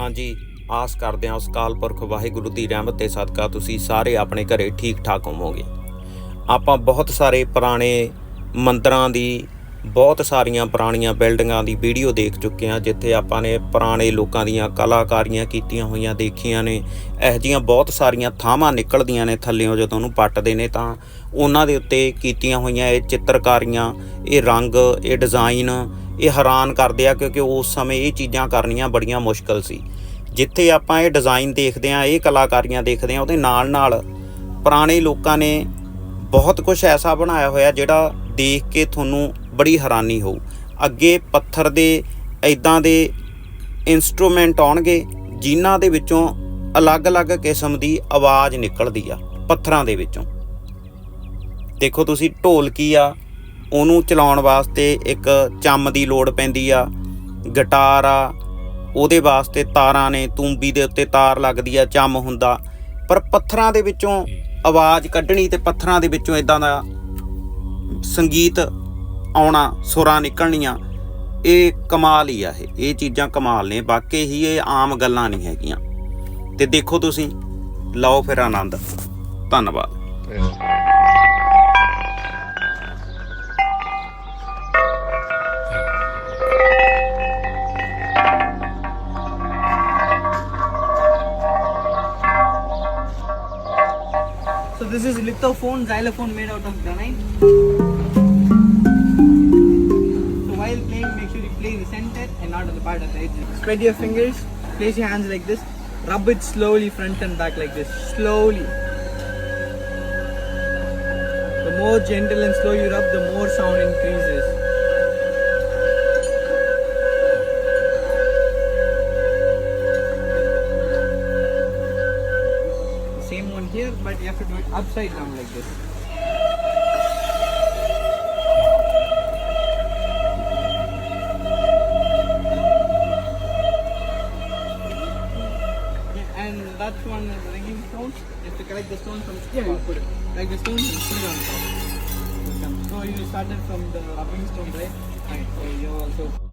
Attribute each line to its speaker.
Speaker 1: ਹਾਂਜੀ, ਆਸ ਕਰਦੇ ਹਾਂ ਉਸ ਕਾਲ ਪੁਰਖ ਵਾਹਿਗੁਰੂ ਦੀ ਰਹਿਮਤ ਤੇ ਸਦਕਾ ਤੁਸੀਂ ਸਾਰੇ ਆਪਣੇ ਘਰੇ ਠੀਕ ਠਾਕ ਹੋਵੋਗੇ। ਆਪਾਂ ਬਹੁਤ ਸਾਰੇ ਪੁਰਾਣੇ ਮੰਦਰਾਂ ਦੀ, ਬਹੁਤ ਸਾਰੀਆਂ ਪੁਰਾਣੀਆਂ ਬਿਲਡਿੰਗਾਂ ਦੀ ਵੀਡੀਓ ਦੇਖ ਚੁੱਕੇ ਹਾਂ, ਜਿੱਥੇ ਆਪਾਂ ਨੇ ਪੁਰਾਣੇ ਲੋਕਾਂ ਦੀਆਂ ਕਲਾਕਾਰੀਆਂ ਕੀਤੀਆਂ ਹੋਈਆਂ ਦੇਖੀਆਂ ਨੇ। ਇਹੋ ਜਿਹੀਆਂ ਬਹੁਤ ਸਾਰੀਆਂ ਥਾਵਾਂ ਨਿਕਲਦੀਆਂ ਨੇ ਥੱਲਿਓਂ ਜਦੋਂ ਉਹਨੂੰ ਪੱਟਦੇ ਨੇ ਤਾਂ ਉਹਨਾਂ ਦੇ ਉੱਤੇ ਕੀਤੀਆਂ ਹੋਈਆਂ ਇਹ ਚਿੱਤਰਕਾਰੀਆਂ, ਇਹ ਰੰਗ, ਇਹ ਡਿਜ਼ਾਈਨ ਇਹ ਹੈਰਾਨ ਕਰਦੇ ਆ ਕਿਉਂਕਿ ਉਸ ਸਮੇਂ ਇਹ ਚੀਜ਼ਾਂ ਕਰਨੀਆਂ ਬੜੀਆਂ ਮੁਸ਼ਕਲ ਸੀ। ਜਿੱਥੇ ਆਪਾਂ ਇਹ ਡਿਜ਼ਾਈਨ ਦੇਖਦੇ ਆ ਇਹ ਕਲਾਕਾਰੀਆਂ ਦੇਖਦੇ ਆ ਉਹਦੇ ਨਾਲ ਨਾਲ ਪੁਰਾਣੇ ਲੋਕਾਂ ਨੇ ਬਹੁਤ ਕੁਝ ਐਸਾ ਬਣਾਇਆ ਹੋਇਆ ਜਿਹੜਾ ਦੇਖ ਕੇ ਤੁਹਾਨੂੰ ਬੜੀ ਹੈਰਾਨੀ ਹੋਊ। ਅੱਗੇ ਪੱਥਰ ਦੇ ਇਦਾਂ ਦੇ ਇਨਸਟਰੂਮੈਂਟ ਆਉਣਗੇ ਜਿਨ੍ਹਾਂ ਦੇ ਵਿੱਚੋਂ ਅਲੱਗ-ਅਲੱਗ ਕਿਸਮ ਦੀ ਆਵਾਜ਼ ਨਿਕਲਦੀ ਆ ਪੱਥਰਾਂ ਦੇ ਵਿੱਚੋਂ। ਦੇਖੋ ਤੁਸੀਂ ਢੋਲਕੀ ਆ ਉਹਨੂੰ ਚਲਾਉਣ ਵਾਸਤੇ ਇੱਕ ਚੰਮ ਦੀ ਲੋੜ ਪੈਂਦੀ ਆ, ਗਿਟਾਰ ਆ, ਉਹਦੇ ਵਾਸਤੇ ਤਾਰਾਂ ਨੇ, ਤੂੰਬੀ ਦੇ ਉੱਤੇ ਤਾਰ ਲੱਗਦੀ ਆ, ਚੰਮ ਹੁੰਦਾ। ਪਰ ਪੱਥਰਾਂ ਦੇ ਵਿੱਚੋਂ ਆਵਾਜ਼ ਕੱਢਣੀ ਤੇ ਪੱਥਰਾਂ ਦੇ ਵਿੱਚੋਂ ਇਦਾਂ ਦਾ ਸੰਗੀਤ ਆਉਣਾ, ਸੁਰਾਂ ਨਿਕਲਣੀਆਂ, ਇਹ ਕਮਾਲ ਹੀ ਆ ਇਹ। ਇਹ ਚੀਜ਼ਾਂ ਕਮਾਲ ਨੇ ਵਾਕਈ ਹੀ ਇਹ ਆਮ ਗੱਲਾਂ ਨਹੀਂ ਹੈਗੀਆਂ। ਤੇ ਦੇਖੋ ਤੁਸੀਂ, ਲਓ ਫਿਰ ਆਨੰਦ। ਧੰਨਵਾਦ।
Speaker 2: So this is lithophone, xylophone made out of granite. So while playing, make sure you play in the center and not on the part of the edges. Spread your fingers, place your hands like this, rub it slowly front and back like this, slowly. The more gentle and slow you rub, the more sound increases. Here, but you have to do it upside down like this. And that one is the ringing stone. You have to collect the stone from yeah, you put it like the stone and put it on top. So you started from the rubbing stone, right? Right. So you also